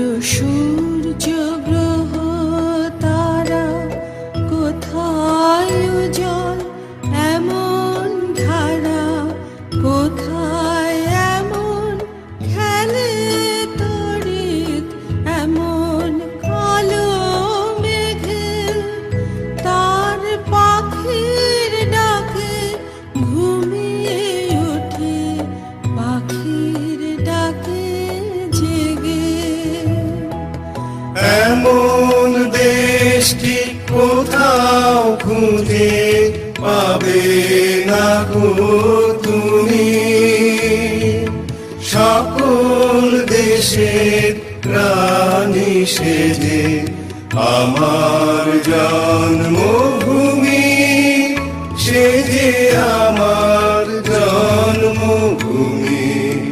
ah কোথাও খুঁজে পাবে না গো তুমি। সকল দেশের রানী সেজে আমার জন্মভূমি সেজে আমার